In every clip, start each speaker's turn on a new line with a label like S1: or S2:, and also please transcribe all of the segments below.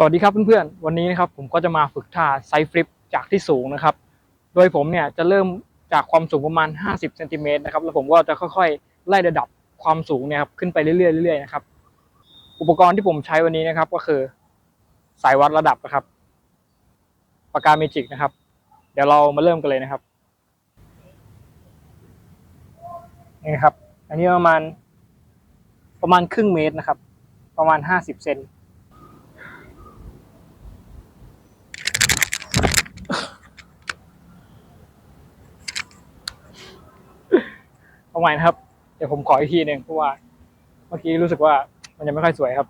S1: สวัสดีครับเพื่อนๆ วันนี้นะครับผมก็จะมาฝึกท่าไซฟลิปจากที่สูงนะครับ โดยผมเนี่ยจะเริ่มจากความสูงประมาณ 50เซนติเมตรนะครับ แล้วผมก็จะค่อยๆ ไล่ระดับความสูงเนี่ยครับขึ้นไปเรื่อยๆเรื่อยๆนะครับ อุปกรณ์ที่ผมใช้วันนี้นะครับ ก็คือสายวัดระดับนะครับ ปากกาเมจิกนะครับ เดี๋ยวเรามาเริ่มกันเลยนะครับ นี่ครับ อันนี้ประมาณประมาณครึ่งเมตรนะครับ ประมาณ 50เซน เอาใหม่นะครับ เดี๋ยวผมขออีกทีหนึ่งเพราะว่าเมื่อกี้รู้สึกว่ามันยังไม่ค่อยสวยครับ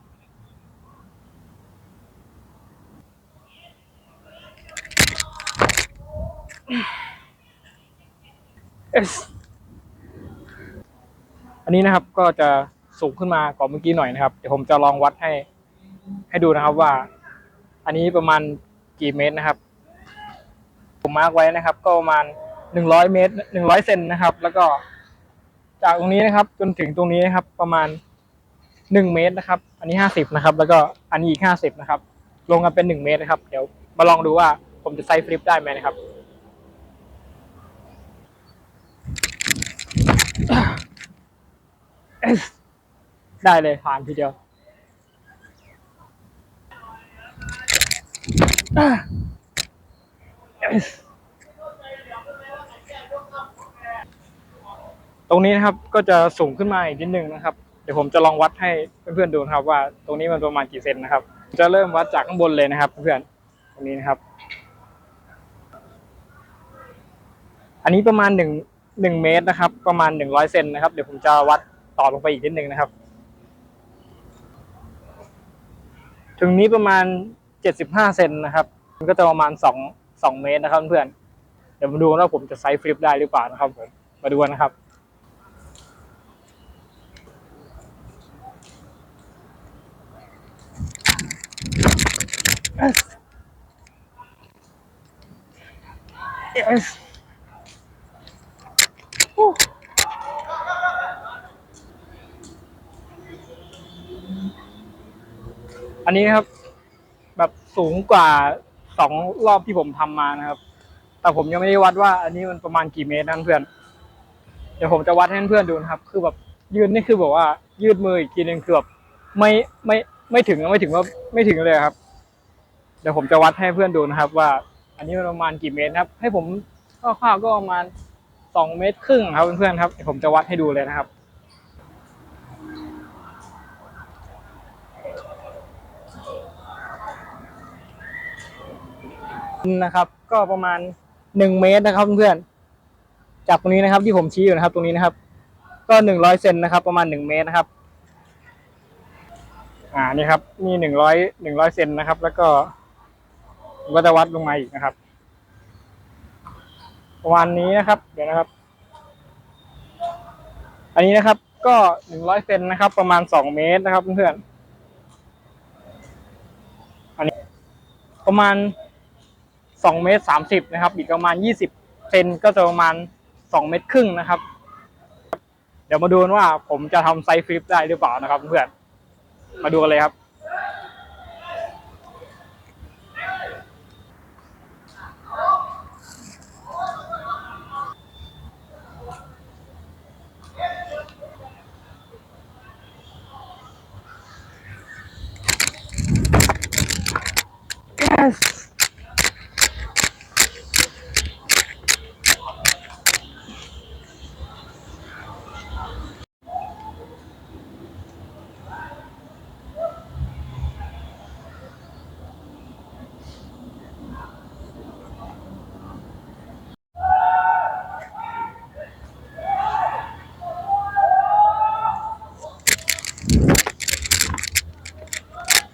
S1: S อันนี้นะครับก็จะสูงขึ้นมากว่าเมื่อกี้หน่อยนะครับ เดี๋ยวผมจะลองวัดให้ให้ดูนะครับว่า อันนี้ประมาณกี่เมตรนะครับ ผมมาร์กไว้นะครับ ก็ประมาณหนึ่งร้อยเมตรหนึ่งร้อยเซนนะครับ แล้วก็ จากตรงนี้นะครับ จนถึงตรงนี้นะครับ ประมาณหนึ่งเมตรนะครับ อันนี้ห้าสิบนะครับ แล้วก็อันนี้อีกห้าสิบนะครับรวมกันเป็นหนึ่งเมตรนะครับ เดี๋ยวมาลองดูว่าผมจะไซฟลิปได้ไหมนะครับได้เลยผ่านทีเดียว ตรงนี้นะครับก็จะสูงขึ้นมาอีกนิดนึงนะครับ เดี๋ยวผมจะลองวัดให้เพื่อนๆดูนะครับ ว่าตรงนี้มันประมาณกี่เซนนะครับ จะเริ่มวัดจากข้างบนเลยนะครับเพื่อนๆตรงนี้นะครับ อันนี้ประมาณหนึ่งหนึ่งเมตรนะครับ ประมาณหนึ่งร้อยเซนนะครับ เดี๋ยวผมจะวัดต่อลงไปอีกนิดนึงนะครับ ถึงนี้ประมาณเจ็ดสิบห้าเซนนะครับ มันก็จะประมาณสองสองเมตรนะครับเพื่อนเดี๋ยวมาดูว่าผมจะไซส์ฟลิปได้หรือเปล่านะครับผมมาดูนะครับ Yes. โอันนี้นะครับ แบบสูงกว่าสองรอบที่ผมทำมานะครับ แต่ผมยังไม่ได้วัดว่า อันนี้มันประมาณกี่เมตรนั่นเพื่อน เดี๋ยวผมจะวัดให้เพื่อนดูนะครับ คือแบบยืนนี่คือแบบว่า ยืดมืออีกทีนึงคือแบบไม่ไม่ไม่ถึงไม่ถึงว่าไม่ถึงเลยครับ เดี๋ยวผมจะวัดให้เพื่อนดูนะครับว่า อันนี้ประมาณกี่เมตรครับ ให้ผมคร่าวๆก็ประมาณสองเมตรครึ่งครับเพื่อนๆครับเดี๋ยวผมจะวัดให้ดูเลยนะครับนะครับ ก็ประมาณหนึ่งเมตรนะครับเพื่อนๆจากตรงนี้นะครับที่ผมชี้อยู่นะครับ ตรงนี้นะครับ ก็หนึ่งร้อยเซนนะครับ ประมาณหนึ่งเมตรนะครับ อ่านี่ครับนี่หนึ่งร้อยหนึ่งร้อยเซนนะครับ แล้วก็ ก็จะวัดลงมาอีกนะครับ ประมาณนี้นะครับ เดี๋ยวนะครับ อันนี้นะครับ ก็หนึ่งร้อยเซนนะครับ ประมาณสองเมตรนะครับเพื่อนๆอันนี้ประมาณสองเมตรสามสิบนะครับ อีกประมาณยี่สิบเซนก็จะประมาณสองเมตรครึ่งนะครับ เดี๋ยวมาดูว่าผมจะทำไซส์ฟลิปได้หรือเปล่านะครับเพื่อนมาดูกันเลยครับ yes.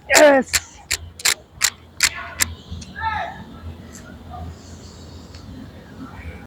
S1: yes